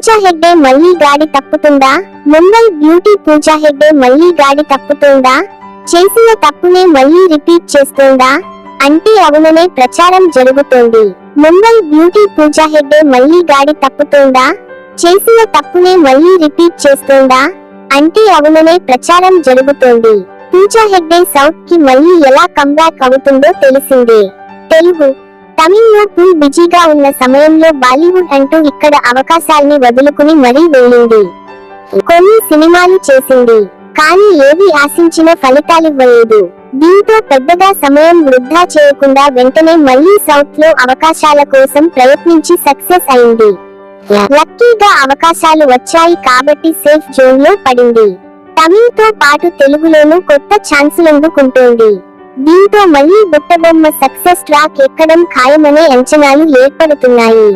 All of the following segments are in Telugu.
పూజా హెగ్డే మళ్ళీ గాడి తప్పుతుందా? ముంబై బ్యూటీ పూజా హెగ్డే మళ్ళీ గాడి తప్పుతుందా? చేసిన తప్పునే మళ్ళీ రిపీట్ చేస్తుందా? అంటే అవుననే ప్రచారం జరుగుతోంది. ముంబై బ్యూటీ పూజా హెగ్డే మళ్ళీ గాడి తప్పుతుందా? చేసిన తప్పునే మళ్ళీ రిపీట్ చేస్తుందా? అంటే అవుననే ప్రచారం జరుగుతోంది. పూజా హెగ్డే సౌత్కి మళ్ళీ ఎలా కంబ్యాక్ అవుతుందో తెలిసిందే. తెలుగు తమిళ్ళో ఫుల్ బిజీగా ఉన్న సమయంలో బాలీవుడ్ అంటూ ఇక్కడ అవకాశాల్ని వదులుకుని మరీ వెళ్ళింది. కొన్ని సినిమాలు చేసింది కానీ ఏవి ఆశించిన ఫలితాలివ్వలేదు. దీంతో పెద్దగా సమయం వృధా చేయకుండా వెంటనే మళ్ళీ సౌత్లో అవకాశాల కోసం ప్రయత్నించి సక్సెస్ అయింది. లక్కీగా అవకాశాలు వచ్చాయి కాబట్టి సేఫ్ జోన్లో పడింది. తమిళ్తో పాటు తెలుగులోనూ కొత్త ఛాన్సులందుకుంటోంది దీంతో మళ్ళీ బుట్టబొమ్మ సక్సెస్ ట్రాక్ ఎక్కడం ఖాయమనే అంచనాలు ఏర్పడుతున్నాయి.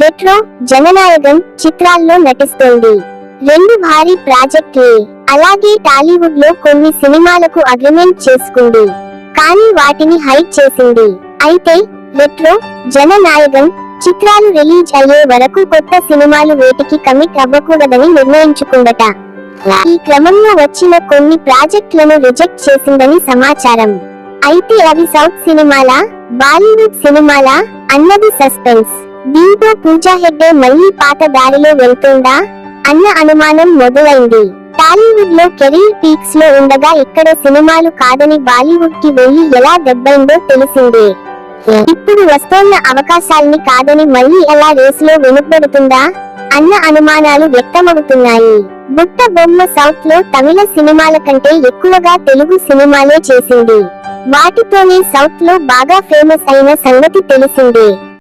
రెట్రో జననాయకం చిత్రాల్లో నటిస్తోంది. రెండు భారీ ప్రాజెక్టులే అలాగే టాలీవుడ్లో కొన్ని సినిమాలకు అగ్రిమెంట్ చేసుకుంది. కానీ వాటిని హైట్ చేసింది. అయితే రెట్రో జననాయకం చిత్రాలు రిలీజ్ అయ్యే వరకు కొత్త సినిమాలు వేటికి కమిట్ అవ్వకూడదని నిర్ణయించుకుందట. ఈ క్రమంలో వచ్చిన కొన్ని ప్రాజెక్టులను రిజెక్ట్ చేసిందని సమాచారం. అయితే అవి సౌత్ సినిమాలా బాలీవుడ్ సినిమాలా అన్నది సస్పెన్స్. దీంతో పూజా హెగ్డే మళ్ళీ పాత దారిలో వెళ్తుందా అన్న అనుమానం మొదలైంది. టాలీవుడ్లో కెరీర్ పీక్స్లో ఉండగా ఇక్కడ సినిమాలు కాదని బాలీవుడ్కి వెళ్ళి ఎలా దెబ్బైందో తెలిసిందే. ఇప్పుడు వస్తోన్న అవకాశాల్ని కాదని మళ్ళీ ఎలా రేసులో వెనుకబడుతుందా? అన్న అనుమానాలు వ్యక్తమవుతున్నాయి. బుట్ట బొమ్మ సౌత్లో తమిళ సినిమాల కంటే ఎక్కువగా తెలుగు సినిమాలే చేసింది. వాటితోనే సౌత్లో బాగా ఫేమస్ అయిన సంగతి తెలిసిందే.